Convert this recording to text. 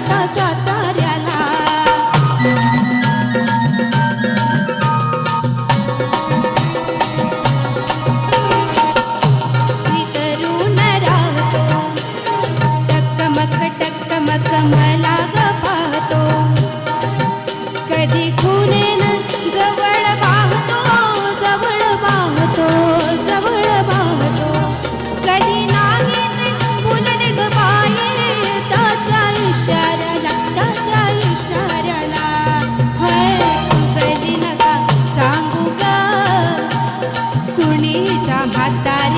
आता साताऱ्याला तरुण राहतो टक्कमक टक्कमक मला চা ভাতা